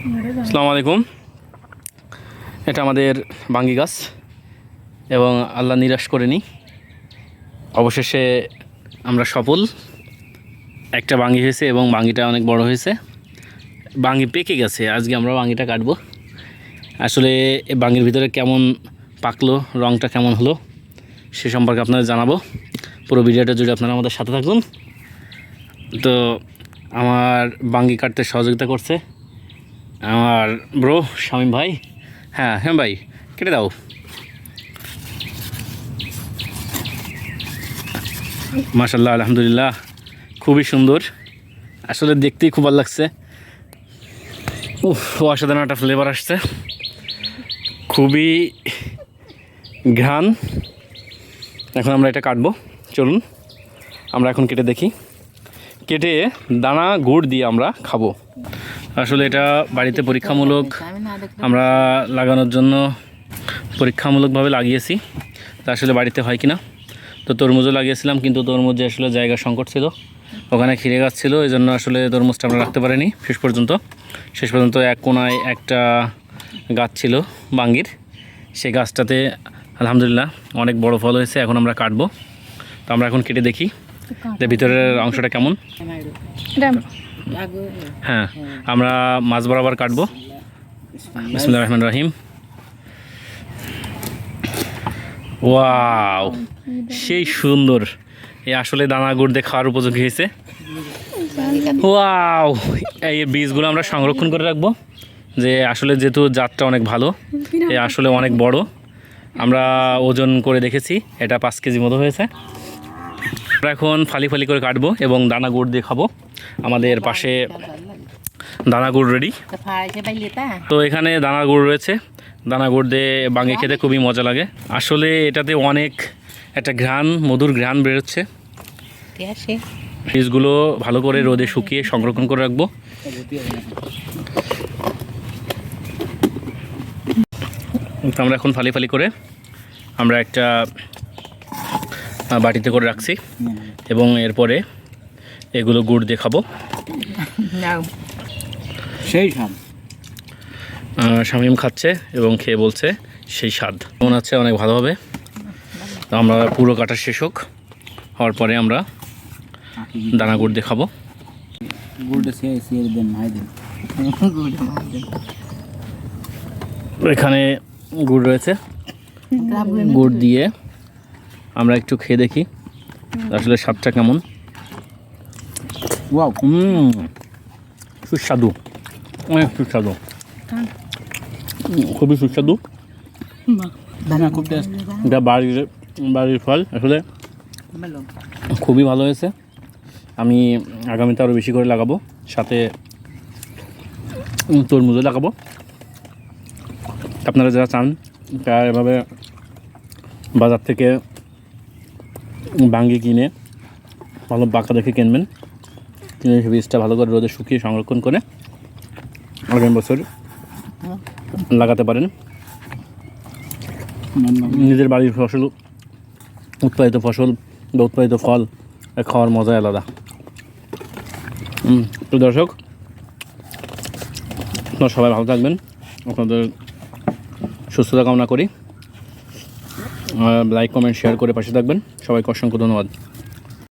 আসসালামু আলাইকুম। এটা আমাদের বাঙ্গি গাছ এবং আল্লাহ নিরাশ করেনি অবশেষে আমরা সফল। একটা বাঙ্গি হয়েছে এবং বাঙ্গিটা অনেক বড় হয়েছে। বাঙ্গি পেকে গেছে, আজকে আমরা বাঙ্গিটা কাটবো। আসলে বাঙ্গির ভিতরে কেমন পাকলো রঙটা কেমন হলো, সে সম্পর্কে আপনাদের জানাব। পুরো ভিডিওটা জুড়ে আপনারা আমাদের সাথে থাকুন। তো আমার বাঙ্গি কাটতে সহযোগিতা করছে আমার ব্রো শামীম ভাই। হ্যাঁ হ্যাঁ ভাই, কেটে দাও। মাশাল্লাহ আলহামদুলিল্লাহ। খুবই সুন্দর। আসলে দেখতেই খুব ভালো লাগছে। উফ, অসাধারণ একটা ফ্লেভার আসছে। খুবই ঘ্রাণ। এখন আমরা এটা কাটবো। চলুন, আমরা এখন কেটে দেখি। কেটে দানা, গুড় দিয়ে আমরা খাব। আসলে এটা বাড়িতে পরীক্ষামূলক আমরা লাগানোর জন্য পরীক্ষামূলকভাবে লাগিয়েছি। তা আসলে বাড়িতে হয় কি না তো তরমুজও লাগিয়েছিলাম, কিন্তু তরমুজে আসলে জায়গা সংকট ছিল, ওখানে খিরে গাছ ছিল এই জন্য আসলে তরমুজটা আমরা রাখতে পারিনি শেষ পর্যন্ত। শেষ পর্যন্ত এক কোনায় একটা গাছ ছিল বাঙ্গির। সেই গাছটাতে আলহামদুলিল্লাহ অনেক বড় ফল হয়েছে, এখন আমরা কাটবো। তো আমরা এখন কেটে দেখি যে ভিতরের অংশটা কেমন। হ্যাঁ আমরা মাছ বরাবর কাটবো। বিসমুল্লাহ রহমান রাহিম। ওয়াও, সেই সুন্দর। এই আসলে দানা গুড় দিয়ে খাওয়ার উপযোগী হয়েছে। ওয়াও, এই বীজগুলো আমরা সংরক্ষণ করে রাখব, যে আসলে যেহেতু জাতটা অনেক ভালো, এ আসলে অনেক বড়। আমরা ওজন করে দেখেছি, এটা পাঁচ কেজি মতো হয়েছে। আমরা এখন ফালি ফালি করে কাটবো এবং দানা গুড় দিয়ে খাব। আমাদের পাশে দানা গুড় রেডি। তো? এখানে দানা গুড় রয়েছে। দানা গুড় দিয়ে বাঙে খেতে খুবই মজা লাগে। আসলে এটাতে অনেক একটা ঘ্রাণ মধুর ঘ্রাণ বেরোচ্ছে। বীজগুলো ভালো করে রোদে শুকিয়ে সংরক্ষণ করে রাখব। আমরা এখন ফালি ফালি করে আমরা একটা বাটিতে করে রাখছি। এবং এরপরে এগুলো গুড় দিয়ে খাব। সেই আহ, শামীম খাচ্ছে এবং খেয়ে বলছে সেই স্বাদ। মনে হচ্ছে অনেক ভালো হবে। তো আমরা পুরো কাটা শেষ হোক। হওয়ার পরে আমরা দানা গুড় দিয়ে খাব। এখানে গুড় রয়েছে। গুড় দিয়ে আমরা একটু খেয়ে দেখি। আসলে স্বাদটা কেমন? ওয়াও হুম সুস্বাদু অনেক সুস্বাদু খুবই সুস্বাদু খুব টেস্ট এটা বাড়ির বাড়ির ফল আসলে খুবই ভালো হয়েছে। আমি আগামীতে আরও বেশি করে লাগাবো সাথে তরমুজও লাগাবো। আপনারা যারা চান তারা এভাবে বাজার থেকে বাঙ্গি কিনে ভালো বাঁকা দেখে কিনবেন। বীজটা ভালো করে রোদে শুকিয়ে সংরক্ষণ করে আগামী বছর লাগাতে পারেন। নিজের বাড়ির ফসল, উৎপাদিত ফসল বা উৎপাদিত ফল খাওয়ার মজাই আলাদা। তো দর্শক, আপনারা সবাই ভালো থাকবেন, আপনাদের সুস্থতা কামনা করি। লাইক কমেন্ট শেয়ার করে পাশে থাকবেন। সবাইকে অসংখ্য ধন্যবাদ।